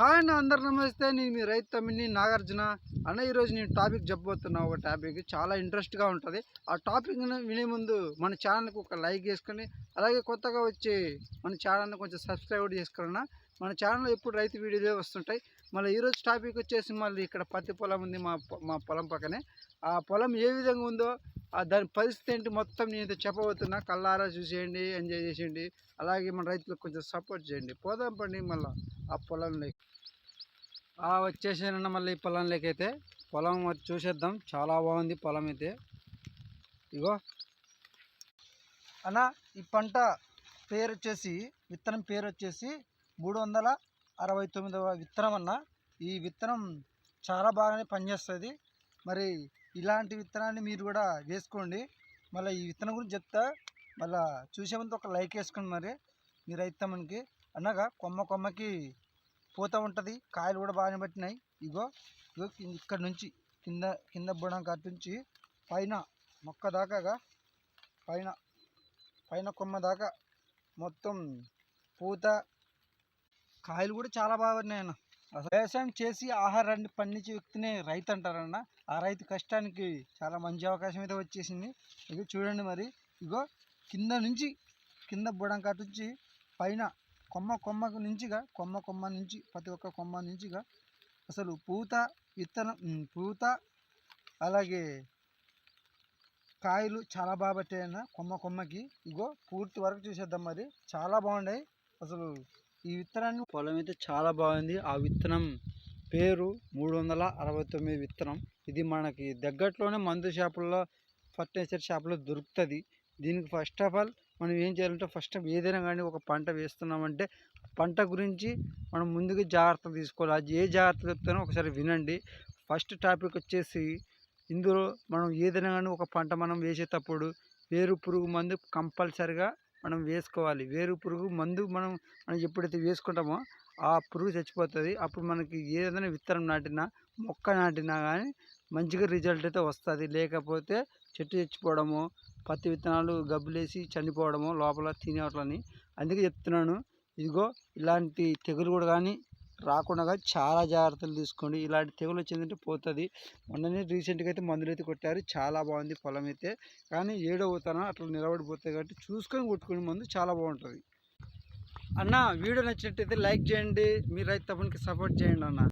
Hi అన్న అందరు నమస్తే. నేను మీ రైతు తమ్మిని నాగార్జున. అన్న ఈరోజు నేను టాపిక్ చెప్పబోతున్నా. ఒక టాపిక్. చాలా ఇంట్రెస్ట్గా ఉంటుంది. ఆ టాపిక్ని వినే ముందు మన ఛానల్కి ఒక లైక్ చేసుకొని అలాగే కొత్తగా వచ్చి మన ఛానల్ని కొంచెం సబ్స్క్రైబ్ కూడా చేసుకున్నా. మన ఛానల్లో ఎప్పుడు రైతు వీడియోలే వస్తుంటాయి. మళ్ళీ ఈరోజు టాపిక్ వచ్చేసి మళ్ళీ ఇక్కడ పత్తి పొలం ఉంది మా మా పొలం పక్కనే. ఆ పొలం ఏ విధంగా ఉందో దాని పరిస్థితి ఏంటి మొత్తం నేను చెప్పబోతున్నా. కళ్ళారా చూసేయండి ఎంజాయ్ చేసేయండి. అలాగే మన రైతులకు కొంచెం సపోర్ట్ చేయండి. పోదాం పండి మళ్ళీ. ఆ పొలంలోకి ఆ వచ్చేసానన్న మళ్ళీ ఈ పొలంలోకి అయితే పొలం చూసేద్దాం. చాలా బాగుంది పొలం అయితే. ఇగో. అన్న ఈ పంట పేరు వచ్చేసి విత్తనం పేరు వచ్చేసి మూడు వందల అరవై తొమ్మిదవ విత్తనం అన్న. ఈ విత్తనం చాలా బాగానే పనిచేస్తుంది. మరి ఇలాంటి విత్తనాన్ని మీరు కూడా వేసుకోండి. మళ్ళీ ఈ విత్తనం గురించి చెప్తా. మళ్ళీ చూసే ముందు ఒక లైక్ వేసుకోండి మరి. మీరు అయితే మనకి అనగా కొమ్మ కొమ్మకి పూత ఉంటుంది. కాయలు కూడా బాగానే పట్టినాయి. ఇగో ఇగో ఇక్కడ నుంచి కింద కింద బుడం కట్టించి నుంచి పైన మొక్క దాకాగా పైన పైన కొమ్మ దాకా మొత్తం పూత. కాయలు కూడా చాలా బాగా పడినాయి అన్న. అసలు వ్యవసాయం చేసి ఆహారాన్ని పండించే వ్యక్తినే రైతు అంటారన్న. ఆ రైతు కష్టానికి చాలా మంచి అవకాశం అయితే వచ్చేసింది. ఇగో చూడండి మరి. ఇగో కింద నుంచి కింద బుడం కట్టించి నుంచి పైన కొమ్మ కొమ్మకు నుంచిగా కొమ్మ కొమ్మ నుంచి ప్రతి ఒక్క కొమ్మ నుంచిగా అసలు పూత విత్తనం పూత అలాగే కాయలు చాలా బాగా పట్టాయన్న కొమ్మ కొమ్మకి. ఇగో పూర్తి వరకు చూసేద్దాం మరి. చాలా బాగున్నాయి అసలు ఈ విత్తనాన్ని పొలం అయితే చాలా బాగుంది. ఆ విత్తనం పేరు మూడు వందల అరవై తొమ్మిది విత్తనం. ఇది మనకి దగ్గరలోనే మందు షాపుల్లో ఫర్టిలైజర్ షాపులో దొరుకుతుంది. దీనికి ఫస్ట్ ఆఫ్ ఆల్ మనం ఏం చేయాలంటే ఫస్ట్ ఏదైనా కానీ ఒక పంట వేస్తున్నామంటే పంట గురించి మనం ముందుగా జాగ్రత్త తీసుకోవాలి. అది ఏ జాగ్రత్త చెప్తానో ఒకసారి వినండి. ఫస్ట్ టాపిక్ వచ్చేసి ఇందులో మనం ఏదైనా కానీ ఒక పంట మనం వేసేటప్పుడు వేరు పురుగు మందు కంపల్సరిగా మనం వేసుకోవాలి. వేరు పురుగు మందు మనం మనం ఎప్పుడైతే వేసుకుంటామో ఆ పురుగు చచ్చిపోతుంది. అప్పుడు మనకి ఏదైనా విత్తనం నాటినా మొక్క నాటినా కానీ మంచిగా రిజల్ట్ అయితే వస్తుంది. లేకపోతే చెట్టు చచ్చిపోవడము పత్తి విత్తనాలు గబ్బులేసి చనిపోవడము లోపల తినేవట్లని అందుకే చెప్తున్నాను. ఇదిగో ఇలాంటి తెగులు కూడా కానీ రాకుండా చాలా జాగ్రత్తలు తీసుకోండి. ఇలాంటి తెగులు వచ్చిందంటే పోతుంది. మొన్ననే రీసెంట్గా అయితే మందులు అయితే కొట్టారు. చాలా బాగుంది పొలం అయితే కానీ ఏడవుతాన అట్లా నిలబడిపోతాయి కాబట్టి చూసుకొని కొట్టుకునే మందు చాలా బాగుంటుంది. అన్న వీడియో నచ్చినట్టయితే లైక్ చేయండి. మీరు రైతు తప్పనికి సపోర్ట్ చేయండి అన్న.